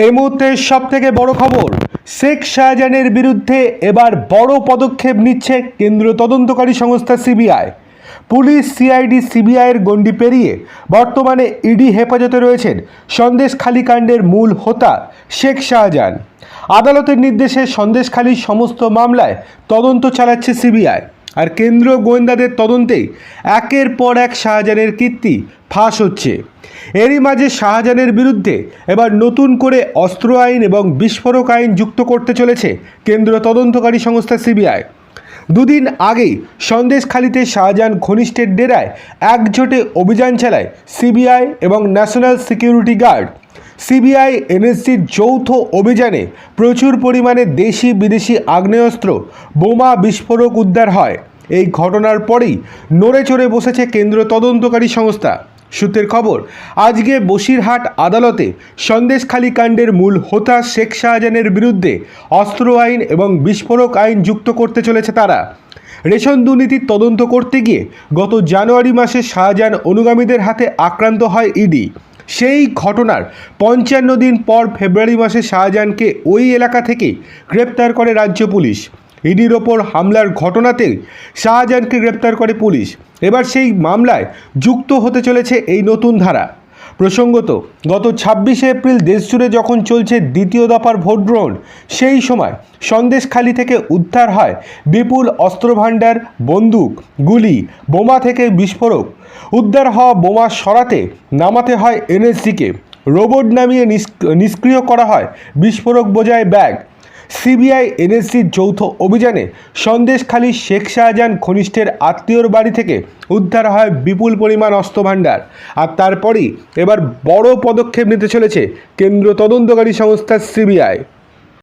এই মুহূর্তে সব থেকে বড় খবর, শেখ শাহজাহানের বিরুদ্ধে এবার বড় পদক্ষেপ নিচ্ছে কেন্দ্রীয় তদন্তকারী সংস্থা সিবিআই। পুলিশ, সিআইডি সিবিআইয়ের গণ্ডি পেরিয়ে বর্তমানে ইডি হেফাজতে রয়েছেন সন্দেশখালী কাণ্ডের মূল হোতা শেখ শাহজাহান। আদালতের নির্দেশে সন্দেশখালীর সমস্ত মামলায় তদন্ত চালাচ্ছে সিবিআই। আর কেন্দ্রীয় গোয়েন্দাদের তদন্তেই একের পর এক শাহজাহানের কীর্তি ফাঁস হচ্ছে। এরই মাঝে শাহজাহানের বিরুদ্ধে এবার নতুন করে অস্ত্র আইন এবং বিস্ফোরক আইন যুক্ত করতে চলেছে কেন্দ্রীয় তদন্তকারী সংস্থা সিবিআই। দুদিন আগেই সন্দেশখালিতে শাহজাহান ঘনিষ্ঠের ডেরায় একজোটে অভিযান চালায় সিবিআই এবং ন্যাশনাল সিকিউরিটি গার্ড। সিবিআই এনএসসির যৌথ অভিযানে প্রচুর পরিমাণে দেশি বিদেশি আগ্নেয়াস্ত্র, বোমা বিস্ফোরক উদ্ধার হয়। এই ঘটনার পরেই নড়ে চড়ে বসেছে কেন্দ্রীয় তদন্তকারী সংস্থা। সূত্রের খবর, আজকে বসিরহাট আদালতে সন্দেশখালী কাণ্ডের মূল হোতা শেখ শাহজাহানের বিরুদ্ধে অস্ত্র আইন এবং বিস্ফোরক আইন যুক্ত করতে চলেছে তারা। রেশন দুর্নীতির তদন্ত করতে গিয়ে গত জানুয়ারি মাসে শাহজাহান অনুগামীদের হাতে আক্রান্ত হয় ইডি। সেই ঘটনার পঞ্চান্ন দিন পর ফেব্রুয়ারি মাসে শাহজাহানকে ওই এলাকা থেকে গ্রেপ্তার করে রাজ্য পুলিশ। ইডির ওপর হামলার ঘটনাতে শাহজাহানকে গ্রেপ্তার করে পুলিশ। এবার সেই মামলায় যুক্ত হতে চলেছে এই নতুন ধারা। প্রসঙ্গত, গত ছাব্বিশে এপ্রিল দেশজুড়ে যখন চলছে দ্বিতীয় দফার ভোট গ্রহণ, সেই সময় সন্দেশখালি থেকে উদ্ধার হয় বিপুল অস্ত্রভাণ্ডার, বন্দুক, গুলি, বোমা থেকে বিস্ফোরক। উদ্ধার হওয়া বোমা সরাতে নামাতে হয় এনএসজিকে। রোবট নামিয়ে নিষ্ক্রিয় করা হয় বিস্ফোরক বোঝায় ব্যাগ। সিবিআই এনএসসির যৌথ অভিযানে সন্দেশখালী শেখ শাহজাহান ঘনিষ্ঠের আত্মীয়র বাড়ি থেকে উদ্ধার হয় বিপুল পরিমাণ অস্ত্রভাণ্ডার। আর তারপরেই এবার বড় পদক্ষেপ নিতে চলেছে কেন্দ্র তদন্তকারী সংস্থা সিবিআই।